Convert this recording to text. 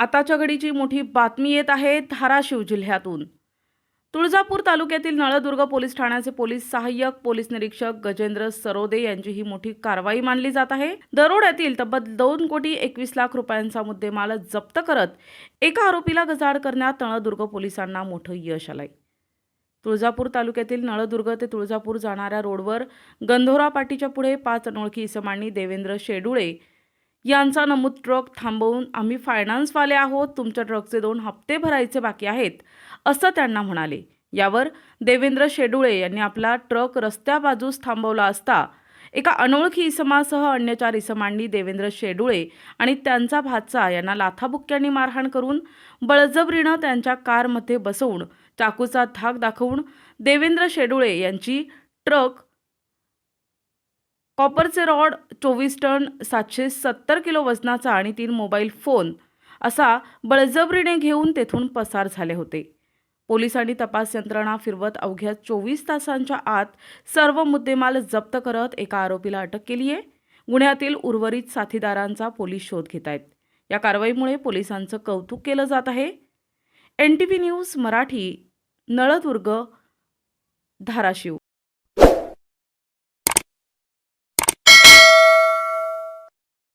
आताच्या घडीची मोठी बातमी येत आहे धाराशिव जिल्ह्यातून. तुळजापूर तालुक्यातील नळदुर्ग पोलीस ठाण्याचे पोलीस सहाय्यक पोलीस निरीक्षक गजेंद्र सरोदे यांची ही मोठी कारवाई मानली जात आहे. दरोड्यातील तब्बल दोन कोटी एकवीस लाख रुपयांचा मुद्देमाल जप्त करत एका आरोपीला गजाड करण्यात नळदुर्ग पोलिसांना मोठं यश आलंय. तुळजापूर तालुक्यातील नळदुर्ग ते तुळजापूर जाणाऱ्या रोडवर गंधोरा पाटीच्या पुढे पाच अनोळखी इसमांनी देवेंद्र शेडुळे यांचा नमूद ट्रक थांबवून आम्ही फायनान्सवाले आहोत. तुमच्या ट्रकचे दोन हप्ते भरायचे बाकी आहेत असं त्यांना म्हणाले. यावर देवेंद्र शेडुळे यांनी आपला ट्रक रस्त्या बाजूस थांबवला असता एका अनोळखी इसमासह अन्य चार इसमांनी देवेंद्र शेडुळे आणि त्यांचा भाचा यांना लाथाबुक्क्यांनी मारहाण करून बळजबरीनं त्यांच्या कारमध्ये बसवून चाकूचा धाक दाखवून देवेंद्र शेडुळे यांची ट्रक कॉपरचे रॉड चोवीस टन सातशे सत्तर किलो वजनाचा आणि तीन मोबाईल फोन असा बळजबरीने घेऊन तेथून पसार झाले होते. पोलिसांनी तपास यंत्रणा फिरवत अवघ्या चोवीस तासांच्या आत सर्व मुद्देमाल जप्त करत एका आरोपीला अटक केली आहे. गुन्ह्यातील उर्वरित साथीदारांचा पोलीस शोध घेत आहेत. या कारवाईमुळे पोलिसांचं कौतुक केलं जात आहे. N T V news Marathi Naldurg Dharashiv.